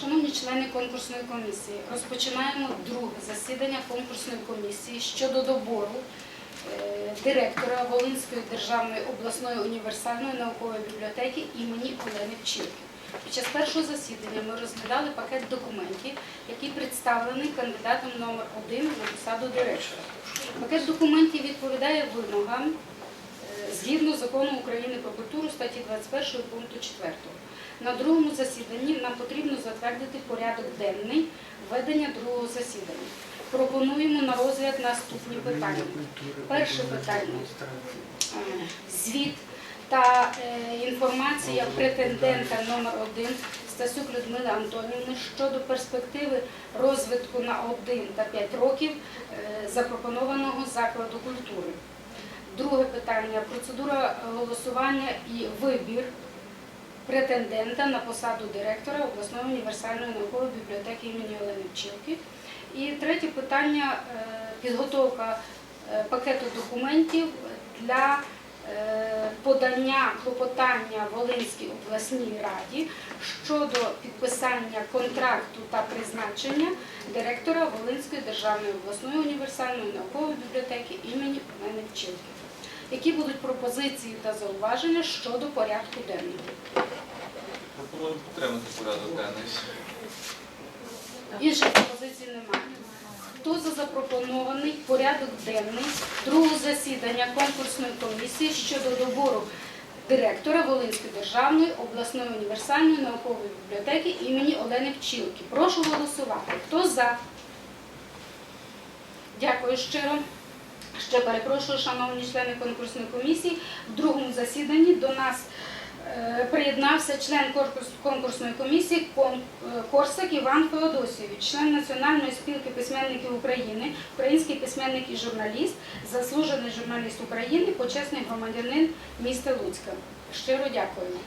Шановні члени конкурсної комісії, розпочинаємо друге засідання конкурсної комісії щодо добору е, директора Волинської державної обласної універсальної наукової бібліотеки імені Олени Пчілки. Під час першого засідання ми розглядали пакет документів, який представлений кандидатом номер один на посаду директора. Пакет документів відповідає вимогам е, згідно закону України про культуру статті 21 пункту 4. На другому засіданні нам потрібно затвердити порядок денний ведення другого засідання. Пропонуємо на розгляд наступні питання. Перше питання е, звіт та е, інформація претендента номер 1 Стасюк Людмили Антонівни щодо перспективи розвитку на 1 та 5 років е, запропонованого закладу культури. Друге питання процедура голосування і вибір претендента на посаду директора обласної універсальної наукової бібліотеки імені Олени Пчілки. І третє питання е, підготовка е, пакету документів для е, подання клопотання Волинській обласній раді щодо підписання контракту та призначення директора Волинської державної обласної універсальної наукової бібліотеки імені Олени Пчілки. Які будуть пропозиції та зауваження щодо порядку денного? Пропоную підтримати порядок денний. Інших пропозицій немає. Хто за запропонований порядок денний другого засідання конкурсної комісії щодо добору директора Волинської державної обласної універсальної наукової бібліотеки імені Олени Пчілки? Прошу голосувати. Хто за? Дякую щиро. Ще перепрошую, шановні члени конкурсної комісії. В другому засіданні до нас е, приєднався член конкурсної комісії е, Корсак Іван Феодосійович, член Національної спілки письменників України, український письменник і журналіст, заслужений журналіст України, почесний громадянин міста Луцька. Щиро дякуємо.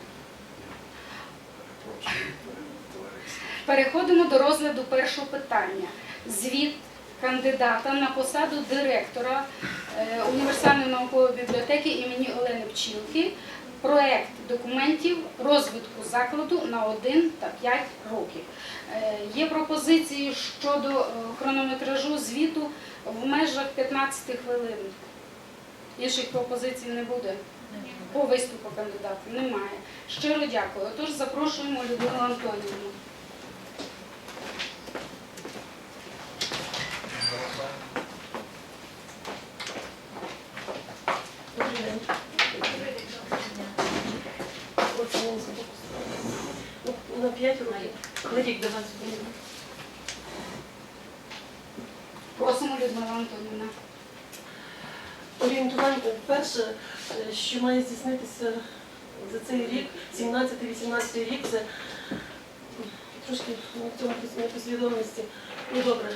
Переходимо до розгляду першого питання. Звіт кандидата на посаду директора е, універсальної наукової бібліотеки імені Олени Пчілки. Проект документів розвитку закладу на 1 та 5 років. Е, Є пропозиції щодо е, хронометражу звіту в межах 15 хвилин. Інших пропозицій не буде. По виступу кандидата немає. Щиро дякую. Отож запрошуємо Людмилу Антонівну. Добрий день. От я не забула. Ну, На 5 років. На рік до вас. Просимо Людмила Антонівна. Орієнтування перше, е, що має здійснитися за цей рік, 17-18 рік, це трошки на цьому непослідовності. Ну добре.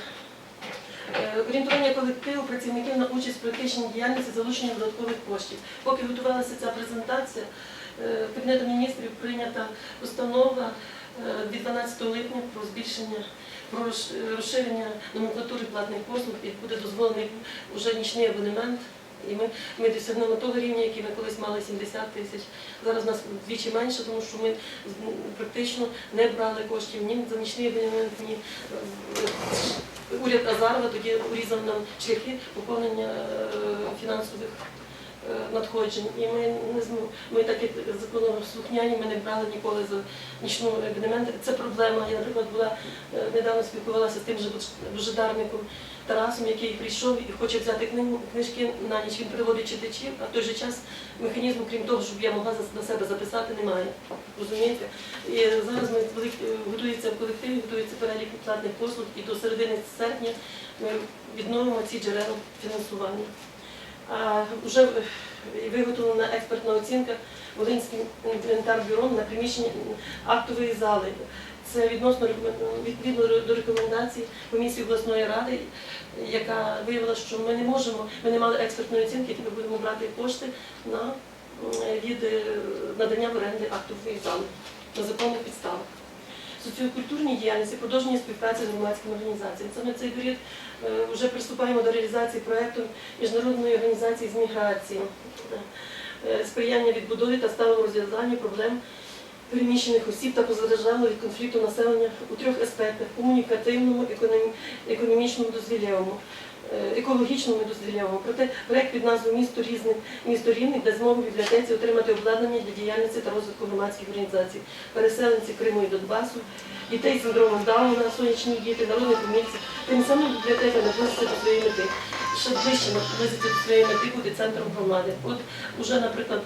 Е, Орієнтування колективу працівників на участь в практичній діяльності залучення додаткових коштів. Поки готувалася ця презентація, е, Кабінетом міністрів прийнята постанова е, від 12 липня про збільшення, про розширення номенклатури платних послуг і буде дозволений вже нічний абонемент. І ми, ми досягнемо того рівня, який ми колись мали 70 тисяч. Зараз у нас вдвічі менше, тому що ми практично не брали коштів ні за нічний абонемент, ні е, уряд Азарова тоді урізав нам шляхи поповнення е, фінансових е, надходжень. І ми не змо- ми так як законослухняні, ми не брали ніколи за нічну абонемент. Це проблема. Я, наприклад, була е, недавно спілкувалася з тим же божедарником Тарасом, який прийшов і хоче взяти книгу, книжки на ніч. Він приводить читачів, а в той же час механізму, крім того, щоб я могла на себе записати, немає. Розумієте? І зараз ми готується в колективі, готується перелік платних послуг, і до середини серпня ми відновимо ці джерела фінансування. Вже виготовлена експертна оцінка Волинським інвентарбюром на приміщення актової зали. Це відносно відповідно до рекомендацій комісії обласної ради, яка виявила, що ми не можемо, ми не мали експертної оцінки, ми будемо брати кошти на від е, надання в оренди актової зали на законних підставах. Соціокультурній діяльності, продовження співпраці з громадськими організаціями. Саме цей період е, вже приступаємо до реалізації проєкту Міжнародної організації з міграції, е, сприяння відбудові та ставому розв'язанню проблем переміщених осіб та позадержавного від конфлікту населення у трьох аспектах комунікативному, економічному, дозвіллєвому, е, екологічному і дозвіллєвому. Проте проект під назвою Місто різних місто рівних дасть змогу бібліотеці отримати обладнання для діяльності та розвитку громадських організацій, переселенців Криму і Донбасу, дітей з синдромом Дауна, сонячні діти, народних умільців. Тим самим бібліотека наблизиться до своєї мети. Ще ближче наблизиться до своєї мети буде центром громади. От уже, наприклад,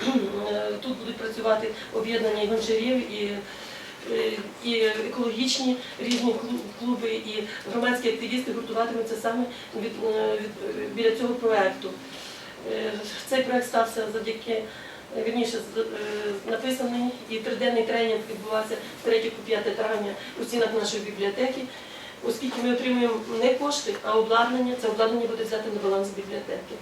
Е, Тут будуть працювати об'єднання і гончарів, і, і екологічні різні клуби, і громадські активісти гуртуватимуться саме від, е, від, біля цього проекту. Е, Цей проект стався завдяки, е, вірніше, е, написаний і триденний тренінг відбувався з 3 по 5 травня у стінах нашої бібліотеки. Оскільки ми отримуємо не кошти, а обладнання, це обладнання буде взяти на баланс бібліотеки.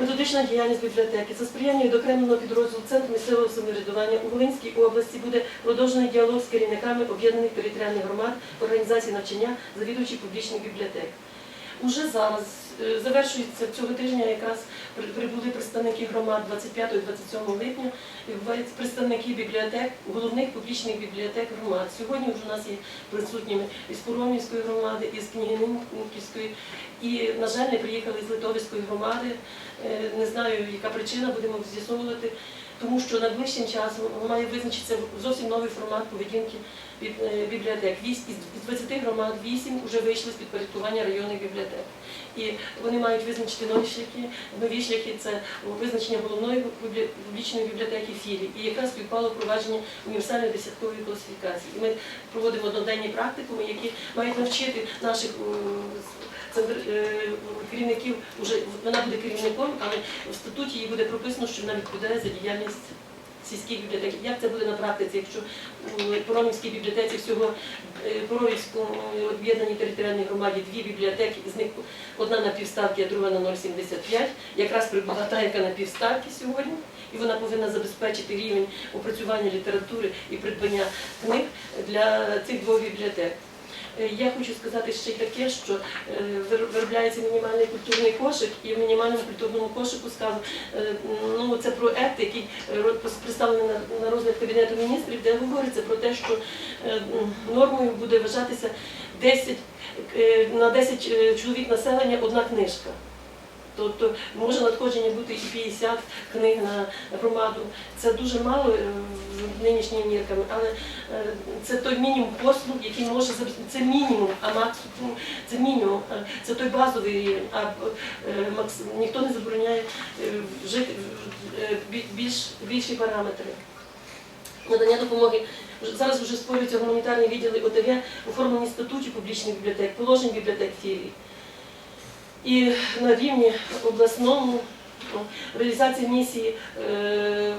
Методична діяльність бібліотеки за сприяння відокремленого підрозділу Центру місцевого самоврядування у Волинській області буде продовжений діалог з керівниками об'єднаних територіальних громад, організацій навчання, завідувачів публічних бібліотек. Уже зараз е, завершується цього тижня якраз прибули представники громад 25-27 липня, представники бібліотек, головних публічних бібліотек громад. Сьогодні вже у нас є присутніми із Куромівської громади, із Княгининківської, і, на жаль, не приїхали з Литовської громади. Е, Не знаю, яка причина, будемо з'ясовувати, тому що найближчим часом має визначитися зовсім новий формат поведінки е, бібліотек. Вісь- Із 20 громад 8 вже вийшли з підпорядкування районних бібліотек. І вони мають визначити нові шляхи. Нові шляхи це визначення головної публічної бібліотеки філій. І якраз співпало впровадження універсальної десяткової класифікації. І ми проводимо одноденні практикуми, які мають навчити наших е, керівників. Уже вона буде керівником, але в статуті їй буде прописано, що вона відповідає за діяльність сільських бібліотек. Як це буде на практиці, якщо в Поромівській бібліотеці всього е, Поромівському об'єднаній територіальній громаді дві бібліотеки, з них одна на півставки, а друга на 0,75, якраз прибула та, яка на півставки сьогодні, і вона повинна забезпечити рівень опрацювання літератури і придбання книг для цих двох бібліотек. Е, Я хочу сказати ще й таке, що е, виробляється мінімальний культурний кошик, і в мінімальному культурному кошику сказано, е, ну це проект, який представлений на- розгляд Кабінету міністрів, де говориться про те, що нормою буде вважатися 10, е, на 10 е, чоловік населення одна книжка. Тобто може надходження бути і 50 книг на громаду. Це дуже мало е, нинішніми мірками, але е, це той мінімум послуг, який може. Це мінімум, а максимум це мінімум. Е, Це той базовий рівень. А ніхто не забороняє бі- більш більші параметри. Надання допомоги зараз вже створюються гуманітарні відділи ОТГ, оформлені статутів публічних бібліотек, положень бібліотек філій. І на рівні обласному реалізація місії, е,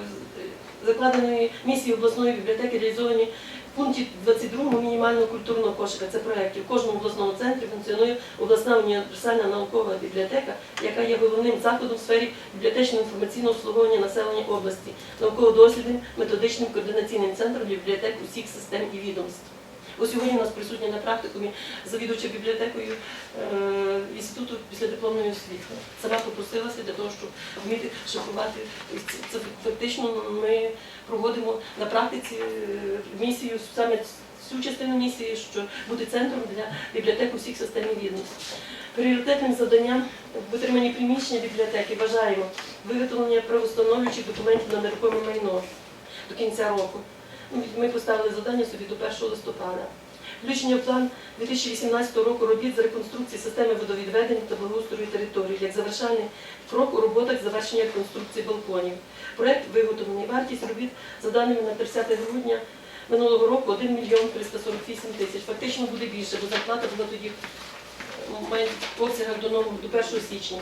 закладеної місії обласної бібліотеки реалізовані в пункті 22 мінімального культурного кошика. Це проєктів. В кожному обласному центрі функціонує обласна універсальна наукова бібліотека, яка є головним закладом в сфері бібліотечного інформаційного обслуговування населення області, науково-дослідним, методичним координаційним центром бібліотек усіх систем і відомств. Ось сьогодні у нас присутня на практикумі завідувача бібліотекою е, інституту післядипломної освіти. Сама попросилася для того, щоб вміти шифрувати. Це- фактично ми проводимо на практиці е, місію, саме цю частину місії, що буде центром для бібліотек усіх систем і. Пріоритетним завданням в отриманні приміщення бібліотеки вважаємо виготовлення правостановлюючих документів на нерухоме майно до кінця року. Ну, Ми поставили завдання собі до 1 листопада. Включення в план 2018 року робіт з реконструкції системи водовідведення та благоустрою території як завершальний крок у роботах завершення реконструкції балконів. Проект виготовлений. Вартість робіт за даними на 30 грудня минулого року 1 мільйон 348 тисяч. Фактично буде більше, бо зарплата була тоді е, в обсягах до нового до 1 січня.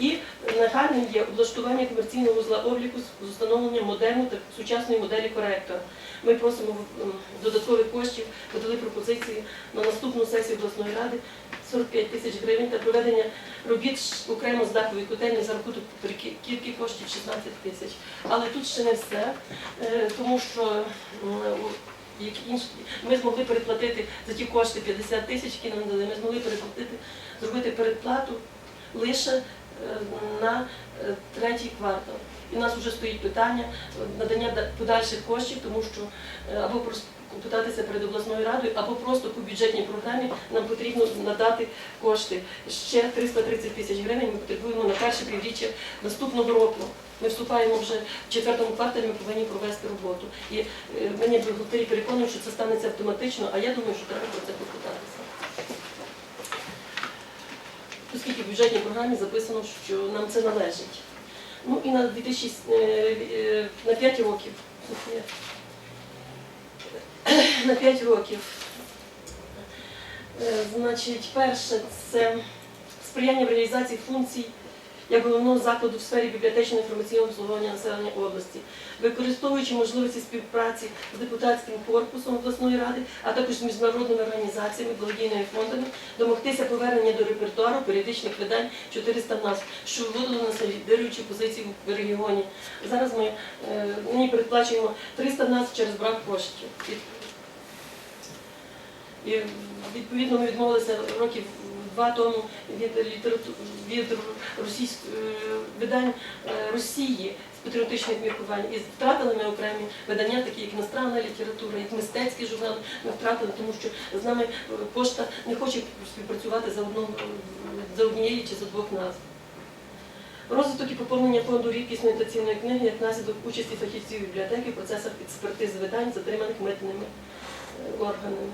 І нагальним є облаштування комерційного вузла обліку з встановленням модерну та сучасної моделі коректора. Ми просимо додаткових коштів, подали пропозиції на наступну сесію обласної ради 45 тисяч гривень та проведення робіт окремо з дахової котельні за рахунок перекидки коштів 16 тисяч. Але тут ще не все, е, тому що ми змогли переплатити за ті кошти 50 тисяч, які нам дали. Ми змогли переплатити, зробити передплату лише на е, третій квартал. І у нас вже стоїть питання надання подальших коштів, тому що е, або питатися перед обласною радою, або просто по бюджетній програмі нам потрібно надати кошти. Ще 330 тисяч гривень ми потребуємо на перше півріччя наступного року. Ми вступаємо вже в четвертому кварталі, ми повинні провести роботу. І е, мені бухгалтері переконують, що це станеться автоматично, а я думаю, що треба про це попитатися. Оскільки в бюджетній програмі записано, що нам це належить. Ну і на 2000, е, е, на 5 років. На 5 років. Е, Значить, перше це сприяння в реалізації функцій як головного закладу в сфері бібліотечного інформаційного обслуговування населення області, використовуючи можливості співпраці з депутатським корпусом обласної ради, а також з міжнародними організаціями, благодійними фондами, домогтися повернення до репертуару періодичних видань 400 назв, що вводило нас на лідируючі позиції в регіоні. Зараз ми е, нині передплачуємо 300 назв через брак коштів. І відповідно ми відмовилися років два тому від від російської видань е, Росії з патріотичних міркувань і втратили ми окремі видання, такі як іностранна література, як мистецький журнал. Ми втратили, тому що з нами е, пошта не хоче співпрацювати за одну за однією чи за двох назв. Розвиток і поповнення фонду рідкісної та цінної книги як наслідок участі фахівців бібліотеки в процесах експертизи видань, затриманих митними е, органами.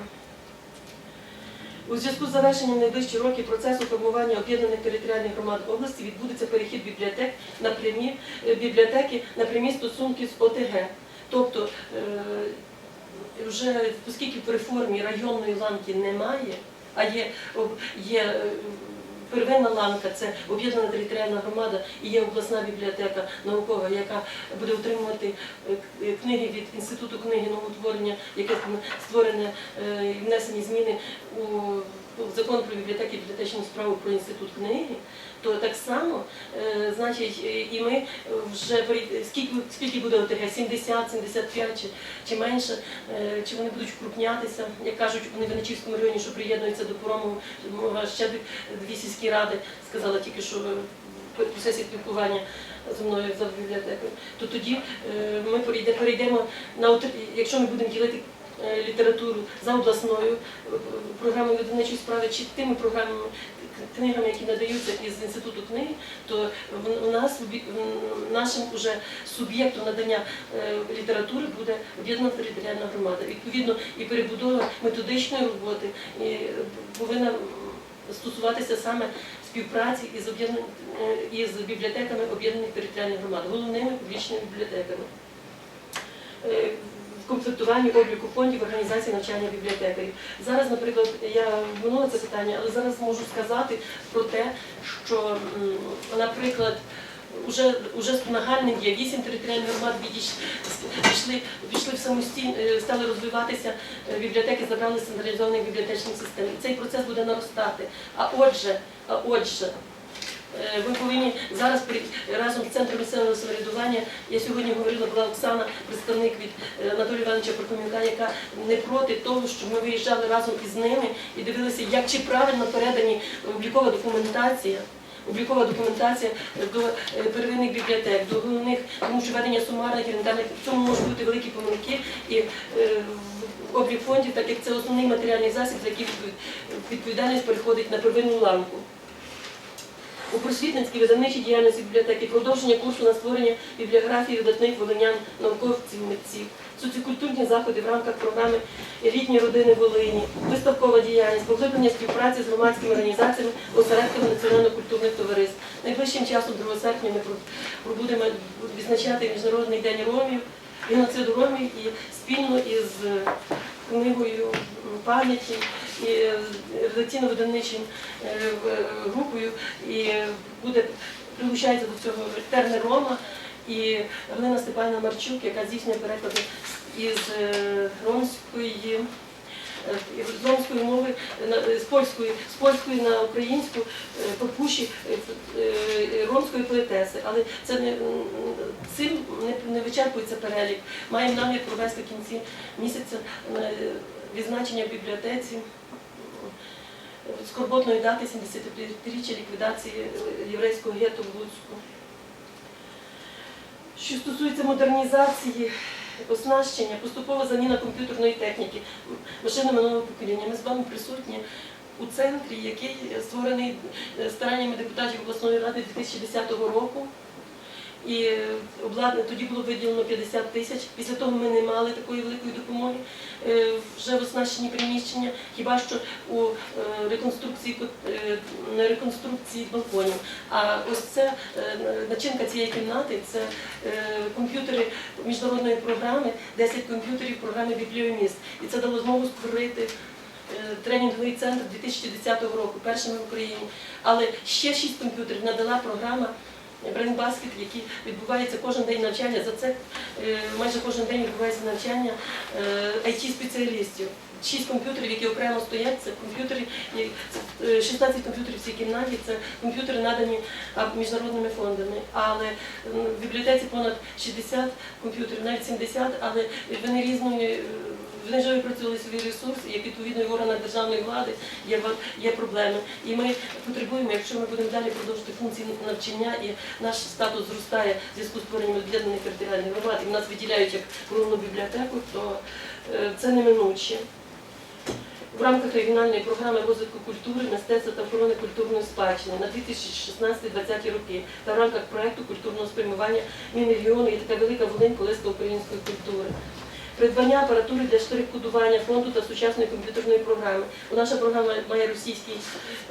У зв'язку з завершенням найближчі роки процесу формування об'єднаних територіальних громад області відбудеться перехід бібліотек на прямі е, бібліотеки на прямі стосунки з ОТГ. Тобто, е, вже оскільки в реформі районної ланки немає, а є, є е, первинна ланка, це об'єднана територіальна громада і є обласна бібліотека наукова, яка буде отримувати е, е, книги від інституту книги новотворення, яке створене е, і внесені зміни у закон про бібліотеки і бібліотечну справу про інститут книги, то так само, е, значить, е, і ми вже скільки, скільки буде ОТГ, 70, 75 чи, чи менше, е, чи вони будуть вкрупнятися, як кажуть, вони в Венечівському районі, що приєднуються до порому, ще дві- сільські ради, сказала тільки, що в процесі спілкування зі мною за бібліотекою, то тоді ми перейде- перейдемо на якщо ми будемо ділити літературу за обласною програмою видавничої справи чи тими програмами, книгами, які надаються із інституту книги, то в- нас нашим уже суб'єктом надання е, літератури буде об'єднана територіальна громада. Відповідно, і перебудова методичної роботи і повинна стосуватися саме співпраці із е, із бібліотеками об'єднаних територіальних громад, головними публічними бібліотеками. Комплектуванні обліку фондів організації навчання бібліотекарів. Зараз, наприклад, я минула це питання, але зараз можу сказати про те, що, наприклад, Уже, уже нагальним є вісім територіальних громад пішли, пішли в самостійно, е, стали розвиватися е, бібліотеки, забрали централізованих бібліотечних систем. Цей процес буде наростати. А отже, а отже, е, ви повинні зараз разом з центром місцевого самоврядування. Я сьогодні говорила, була Оксана, представник від е, Анатолія Івановича Прокомюка, яка не проти того, що ми виїжджали разом із ними і дивилися, як чи правильно передані облікова документація. Облікова документація до е, первинних бібліотек, до головних, тому що ведення сумарних інвентарних в цьому можуть бути великі помилки. І в облік фондів, так як це основний матеріальний засіб, за який відповідальність переходить на первинну ланку. У просвітницькій видавничій діяльності бібліотеки продовження курсу на створення бібліографії видатних волинян, науковців, митців, соціокультурні заходи в рамках програми Літні родини Волині, виставкова діяльність, поглиблення співпраці з громадськими організаціями, осередками національно-культурних товариств. Найближчим часом, 2 серпня, ми пробудемо відзначати Міжнародний день ромів, геноциду ромів і спільно із книгою пам'яті і е, редакційно-видавничим е, групою і буде прилучається до цього Терни Рома і Галина Степанівна Марчук, яка здійснює переклади із е, ромської. Е, З ромської мови з польської, з польської на українську е, папуші е, ромської поетеси. Але це не цим не, вичерпується перелік. Маємо намір провести в кінці місяця відзначення в бібліотеці скорботної дати 75-річчя ліквідації єврейського гетто в Луцьку. Що стосується модернізації, оснащення, поступова заміна комп'ютерної техніки, машини минулого покоління. Ми з вами присутні у центрі, який створений е, стараннями депутатів обласної ради 2010 року. І е, тоді було виділено 50 тисяч. Після того ми не мали такої великої допомоги е, вже в оснащенні приміщення, хіба що у е, реконструкції е, реконструкції балконів. А ось це начинка цієї кімнати це комп'ютери міжнародної програми, 10 комп'ютерів програми Бібліоміст. І це дало змогу створити. Тренінговий центр 2010 року, першими в Україні. Але ще шість комп'ютерів надала програма Basket, який відбувається кожен день навчання. За це е, майже кожен день відбувається навчання it спеціалістів Шість комп'ютерів, які окремо стоять, це комп'ютери, і, е, 16 комп'ютерів в цій кімнаті, це комп'ютери надані міжнародними фондами. Але в бібліотеці понад 60 комп'ютерів, навіть 70, але вони різної. Вони вже випрацювали свій ресурс, і відповідно в органах державної влади є, є проблеми. І ми потребуємо, якщо ми будемо далі продовжувати функції навчання, і наш статус зростає в зв'язку з створенням об'єднаних територіальних громад, і в нас виділяють як головну бібліотеку, то е, це неминуче. В рамках регіональної програми розвитку культури, мистецтва та охорони культурної спадщини на 2016-2020 роки та в рамках проєкту культурного спрямування Мінрегіону є така велика волинь колиска української культури. Придбання апаратури для штрих-кодування фонду та сучасної комп'ютерної програми. Бо Наша програма має російський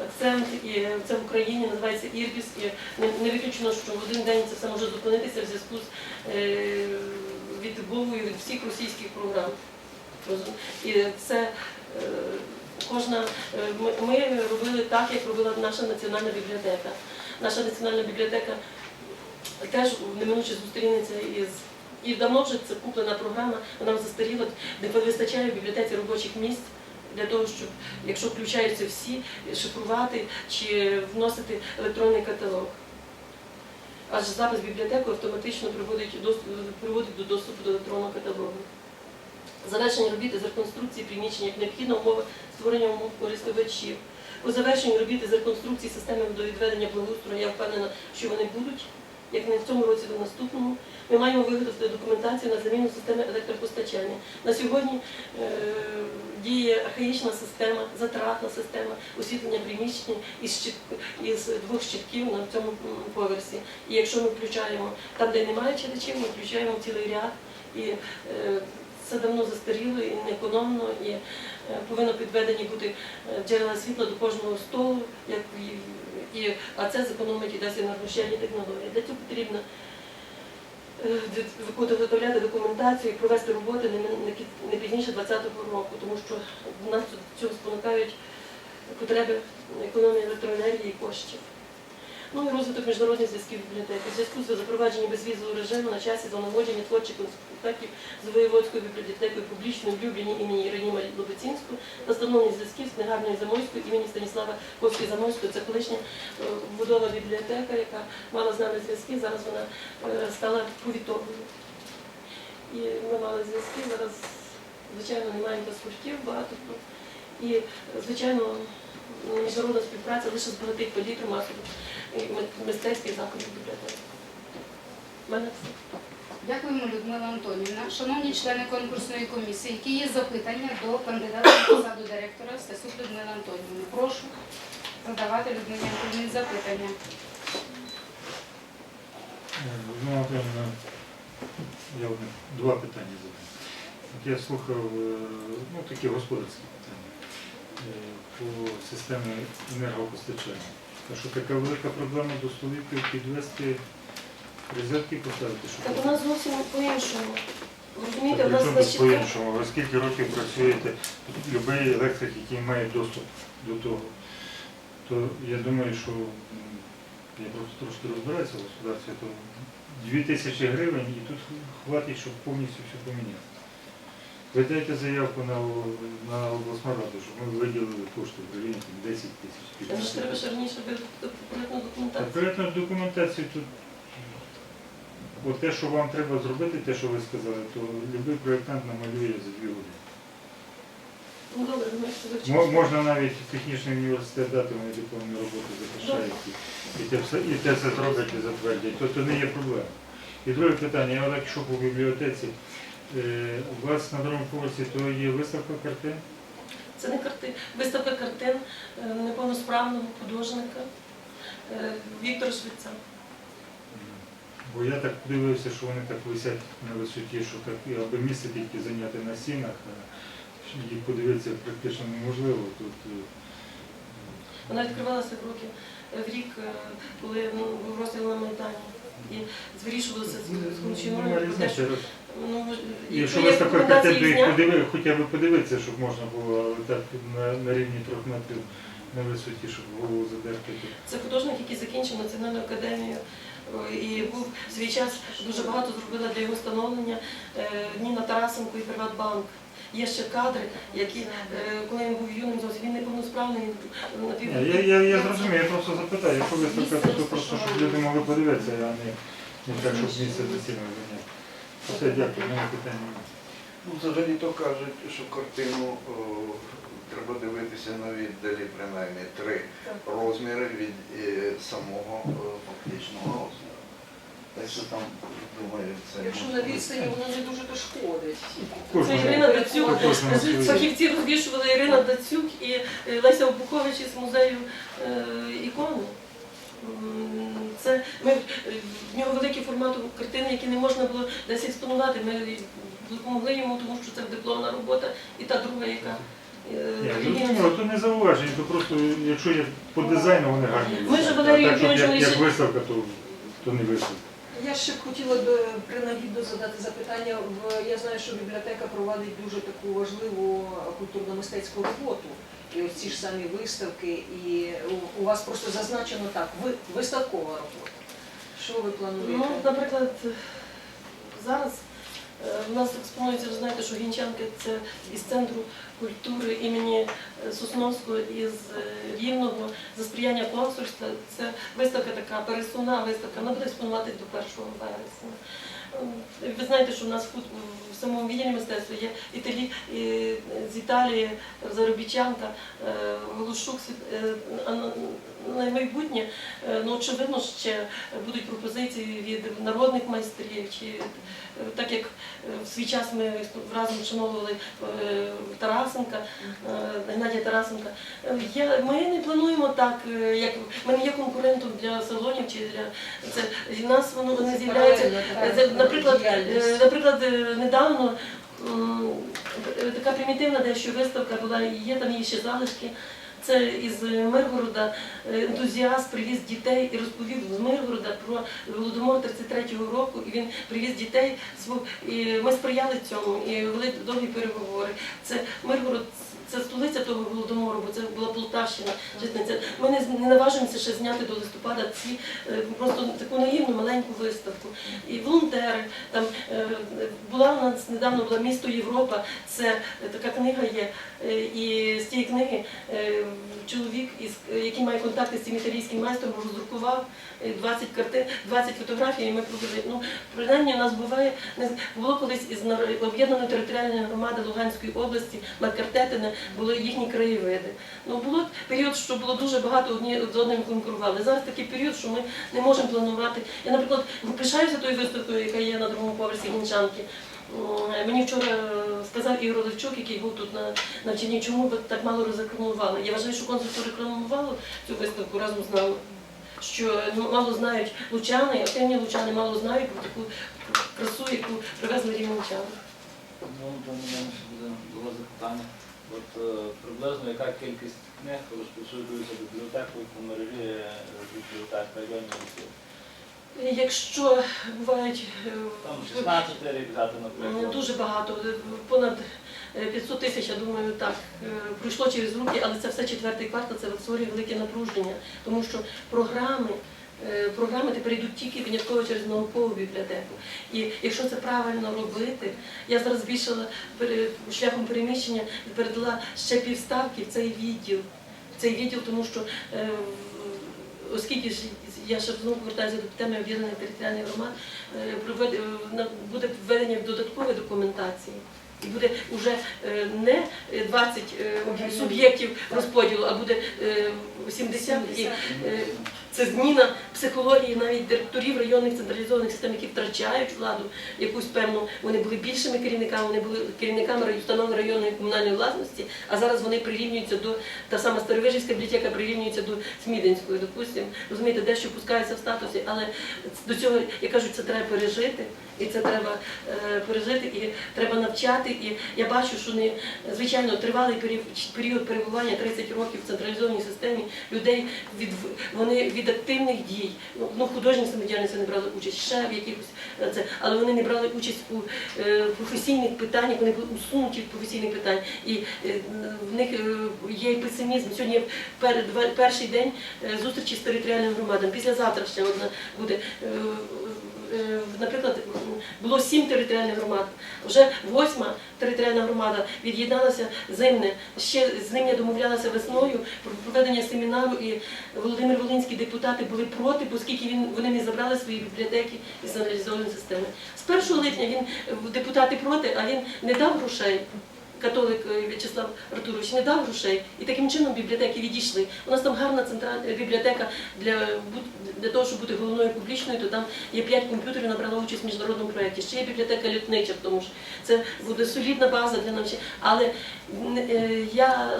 акцент, і це в Україні називається Ірбіс. І не, виключено, що в один день це все може зупинитися в зв'язку з е, відмовою від всіх російських програм. І це е, кожна е, ми робили так, як робила наша національна бібліотека. Наша національна бібліотека теж неминуче зустрінеться із. І давно вже це куплена програма, вона застаріла, не вистачає в бібліотеці робочих місць для того, щоб, якщо включаються всі, шифрувати чи вносити електронний каталог. Аж запис бібліотеку автоматично приводить, до- доступу до електронного каталогу. Завершення робіт з реконструкції приміщення як необхідна умова створення умов користувачів. У завершенні робіт з реконструкції системи до відведення благоустрою я впевнена, що вони будуть, як не в цьому році, то в наступному. Ми маємо виготовити документацію на заміну системи електропостачання. На сьогодні е, діє архаїчна система, затратна система освітлення приміщень із, із двох щитків на цьому поверсі. І якщо ми включаємо там, де немає читачів, ми включаємо цілий ряд. І е, це давно застаріло і неекономно, і е, повинно підведені бути е, джерела світла до кожного столу, і, а це зекономить і дасть енергощадні технології. Для цього потрібно е, виготовляти документацію і провести роботи не, пізніше 2020 року, тому що нас до цього спонукають потреби економії електроенергії і коштів. Ну і розвиток міжнародних зв'язків бібліотеки. У зв'язку з запровадженням безвізового режиму на часі за нагодження творчих контактів з воєводською бібліотекою публічною в імені Іроніма Лобицинського та встановлення зв'язків з книгарною Замойською імені Станіслава Ковської Замойського. Це колишня е, будова бібліотека, яка мала з нами зв'язки. Зараз вона е, стала повітовою. І ми мали зв'язки. Зараз, звичайно, не маємо паспортів багато. І, звичайно, міжнародна співпраця лише збагатить палітру масових мистецьких заходів бібліотеки. У мене все. Дякуємо, Людмила Антонівна. Шановні члени конкурсної комісії, які є запитання до кандидата на посаду директора Стасюк Людмили Антонівни. Прошу задавати Людмилі Антонівні запитання. Ну, напевно, я два питання задам. От я слухав е, ну, такі господарські питання е, по системі енергопостачання. Що така велика проблема до столиків підвести розетки поставити, Так у нас зовсім по-іншому. Розумієте, у нас тут по-іншому. Ви скільки років працюєте, будь-який електрик, який має доступ до того, то я думаю, що м, я просто трошки розбираюся в господарстві, то 2 тисячі гривень і тут хватить, щоб повністю все поміняти. Ви дайте заявку на, о- на обласну раду, щоб ми виділили кошти в районі там, 10 тисяч. Тому що треба ще раніше документацію. Конкретно документацію тут, от те, що вам треба зробити, те, що ви сказали, то будь-який проєктант намалює за дві години. Ну добре, ми Мо-. Можна навіть в технічний університет дати, вони дипломні роботи захищають і, і те все, і те все зроблять і затвердять. То, то не є проблема. І друге питання, я так йшов по бібліотеці. Е, у вас на другому поверсі то є виставка картин? Це не карти, виставка картин е, неповносправного художника е, Віктора Швеця. Бо я так дивився, що вони так висять на висоті, що так, аби місце тільки зайняти на стінах, а їх подивитися практично неможливо. Тут е, Вона відкривалася в роки в рік, е, коли ну, був розстріл на Майдані. І вирішувалося з що ну, Якщо їх зняти. хоча б подивитися, щоб можна було, але так на, на рівні трьох метрів на висоті, щоб голову задерти. Це художник, який закінчив Національну академію в свій час дуже багато зробила для його встановлення е, Ніна Тарасенко і Приватбанк. Є ще кадри, які, е, коли він був юним, зовсім він неповносправний, він напів... Ні, Я, я, я зрозумів, я просто запитаю, якщо виставка, то просто щоб люди могли подивитися, а не, не так, щоб місце доцільно зайняти. Все, дякую, мене питання. Ну, взагалі то кажуть, що картину о, треба дивитися на віддалі принаймні три розміри від е, самого е, фактичного розміру. Так що там, думаю, це Якщо на відстані воно не дуже то шкодить. Це Ірина Дацюк. Фахівці розвішували Ірина Дацюк і е, Леся Обухович із музею е, ікони. Це ми е, в нього великий формат картини, які не можна було десь експонувати. Ми допомогли йому, тому що це дипломна робота, і та друга, яка Ні, то не зауваження, то просто, якщо є по дизайну, вони гарні. Ми ж. Валерію А так, щоб як виставка, то, то не виставка. Я ще б хотіла б принагідно задати запитання. Я знаю, що бібліотека проводить дуже таку важливу культурно-мистецьку роботу. І ось ці ж самі виставки, і у, у вас просто зазначено так, виставкова робота. Що ви плануєте? Ну, наприклад, зараз е, в нас експонується, ви знаєте, що Гінчанки це із центру культури імені е, Сосновського із е, Рівного за сприяння консульства. Це виставка така пересувна виставка, вона буде експонуватись до 1 вересня. Е, Ви знаєте, що в нас в самому відділі мистецтва є італі, і з Італії заробітчанка е, Голошук е, на- на майбутнє Е, Ну, очевидно, ще будуть пропозиції від народних майстрів, чи е, так як е, в свій час ми разом вшановували е, Тарасенка, е, Геннадія Тарасенка. Я, ми не плануємо так, як ми не є конкурентом для салонів чи для це. В нас воно вони з'являються. Е, Наприклад, наприклад, недавно така примітивна дещо виставка була, є там її ще залишки. Це із Миргорода е, ентузіаст привіз дітей і розповів з Миргорода про Голодомор 33-го року. І він привіз дітей і ми сприяли цьому і вели довгі переговори. Це Миргород. Це столиця того голодомору, бо це була Полтавщина. Ми не, не наважимося ще зняти до листопада ці е, просто таку наївну маленьку виставку. І волонтери там е, була у нас недавно була місто Європа. Це е, така книга є. І з цієї книги чоловік, який має контакти з цим італійським майстром, роздрукував е, 20 картин, 20 фотографій, і ми провели. Ну, принаймні у нас буває, було колись із об'єднаної територіальної громади Луганської області, Маркартетине, були їхні краєвиди. Ну, було період, що було дуже багато одні з одним конкурували. Зараз такий період, що ми не можемо планувати. Я, наприклад, пишаюся тою виставкою, яка є на другому поверсі Гінчанки. Мені вчора сказав Ігор Левчук, який був тут на навчанні, чому ви так мало розрекламували. Я вважаю, що консульство рекламувало цю виставку разом з нами. Що ну, мало знають лучани, активні лучани мало знають про таку красу, яку привезли рівненчани. Ну, до мене ще буде було запитання. От е, приблизно яка кількість книг розповсюджується бібліотекою по мережі е, бібліотек районних лісів? Якщо бувають е, Там 16 рік взяти, наприклад. Дуже багато, понад е, 500 тисяч, я думаю, так, пройшло через руки, але це все четвертий квартал, це створює велике напруження, тому що програми, програми тепер йдуть тільки винятково через наукову бібліотеку. І якщо це правильно робити, я зараз збільшила шляхом переміщення, передала ще півставки в цей відділ. В цей відділ, тому що е, оскільки ж я ще знову повертаюся до теми об'єднаних територіальних громад, е, е, буде введення додаткової документації. і буде вже е, не 20 е, суб'єктів розподілу, а буде е, 70. І, е, це зміна психології навіть директорів районних централізованих систем, які втрачають владу якусь певну. Вони були більшими керівниками, вони були керівниками установи районної комунальної власності, а зараз вони прирівнюються до та сама Старовижівська бібліотека прирівнюється до Смідинської, допустимо. Розумієте, дещо пускається в статусі, але до цього, я кажу, це треба пережити. І це треба е, пережити, і треба навчати. І я бачу, що не звичайно тривалий період, період перебування 30 років в централізованій системі людей від вони від активних дій. Ну, ну художні самодіяльності не брали участь, ще в якихось е, це, але вони не брали участь у е, професійних питаннях, вони були усунуті від професійних питань. І в них є песимізм. Сьогодні пер, перший день зустрічі з територіальним громадам. Післязавтра ще одна буде. Е, Наприклад, було сім територіальних громад. Вже восьма територіальна громада від'єдналася зимне. Ще з ним я домовлялася весною про проведення семінару, і Володимир Волинський депутати були проти, оскільки він вони не забрали свої бібліотеки із централізованої системи. З 1 липня він депутати проти, а він не дав грошей. Католик е, В'ячеслав Артурович не дав грошей, і таким чином бібліотеки відійшли. У нас там гарна центральна бібліотека для, для того, щоб бути головною публічною, то там є п'ять комп'ютерів, набрала участь в міжнародному проєкті. Ще є бібліотека лютнича, тому що це буде солідна база для навчання. Але е, я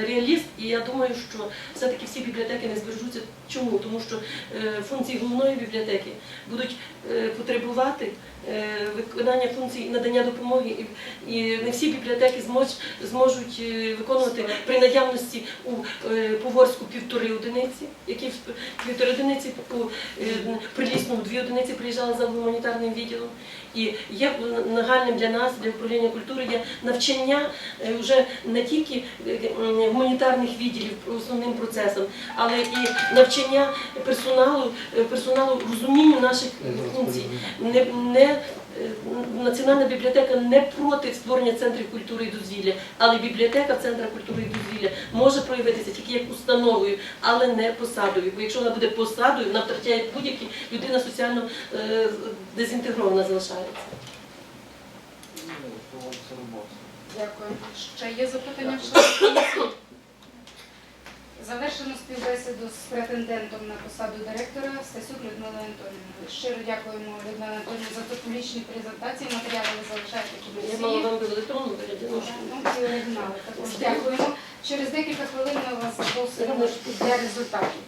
реаліст, і я думаю, що все-таки всі бібліотеки не збережуться. Чому? Тому що е, функції головної бібліотеки будуть е, потребувати е, виконання функцій надання допомоги, і, не всі бібліотеки зможуть виконувати при наявності у Поворську півтори одиниці, які в півтори одиниці е, Прилісному дві одиниці приїжджали за гуманітарним відділом. І є нагальним для нас, для управління культури, є навчання вже не тільки гуманітарних відділів основним процесом, але і навчання персоналу, е, персоналу розумінню наших функцій. Не, не е, Національна бібліотека не проти створення центрів культури і дозвілля, але бібліотека в центрах культури і дозвілля може проявитися тільки як установою, але не посадою. Бо якщо вона буде посадою, вона втрачає будь-які людина соціально е, дезінтегрована залишається. Ну, проводиться робота. Дякую. Ще є запитання в комісії? Завершено співбесіду з претендентом на посаду директора Стасюк Людмилою Антонівною. Щиро дякуємо Людмилі Антонівні за такі презентації. Матеріали ви залишаєте Я мала вам в електронному ну, Ну, і оригінали також дякуємо. Через декілька хвилин ми вас запросимо для результатів.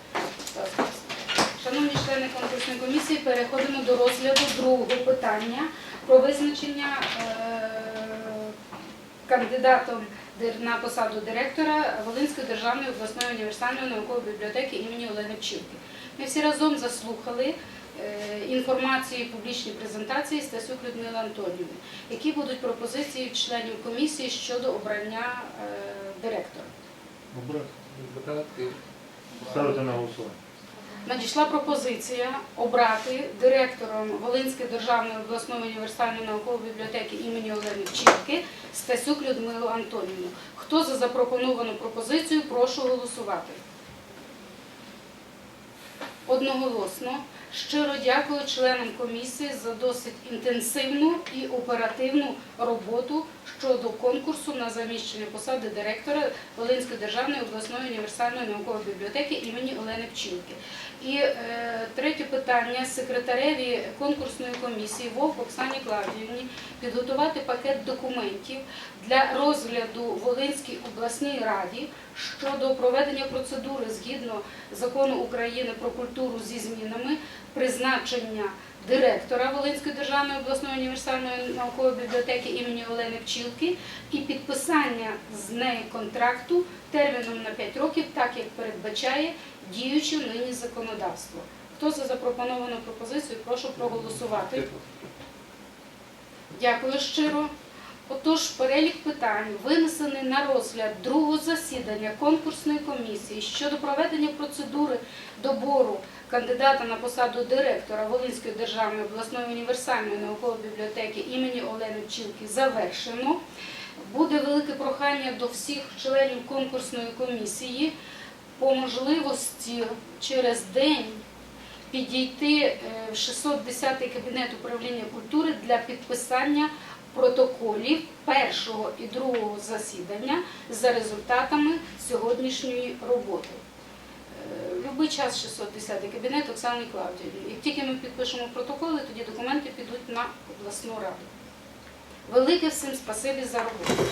Шановні члени конкурсної комісії, переходимо до розгляду другого питання про визначення е, кандидатом на посаду директора Волинської державної обласної універсальної наукової бібліотеки імені Олени Пчілки. Ми всі разом заслухали е, інформацію публічні презентації Стасюк Людмили Антонівни. Які будуть пропозиції членів комісії щодо обрання е, директора? Обрати. Ставити на голосування. Надійшла пропозиція обрати директором Волинської державної обласної універсальної наукової бібліотеки імені Олени Пчілки Стасюк Людмилу Антонівну. Хто за запропоновану пропозицію, прошу голосувати. Одноголосно. Щиро дякую членам комісії за досить інтенсивну і оперативну роботу щодо конкурсу на заміщення посади директора Волинської державної обласної універсальної наукової бібліотеки імені Олени Пчілки. І е, третє питання секретареві конкурсної комісії Вовк Оксані Клавдіївні підготувати пакет документів для розгляду Волинській обласній раді щодо проведення процедури згідно закону України про культуру зі змінами призначення директора Волинської державної обласної універсальної наукової бібліотеки імені Олени Пчілки і підписання з нею контракту терміном на 5 років, так як передбачає діюче нині законодавство. Хто за запропоновану пропозицію, прошу проголосувати. Дякую щиро. Отож, перелік питань винесений на розгляд другого засідання конкурсної комісії щодо проведення процедури добору кандидата на посаду директора Волинської державної обласної універсальної наукової бібліотеки імені Олени Пчілки завершено. Буде велике прохання до всіх членів конкурсної комісії по можливості через день підійти е, в 610 кабінет управління культури для підписання протоколів першого і другого засідання за результатами сьогоднішньої роботи. Е, Любий час 610 кабінет Оксани Клавдіївни. Як тільки ми підпишемо протоколи, тоді документи підуть на обласну раду. Велике всім спасибі за роботу.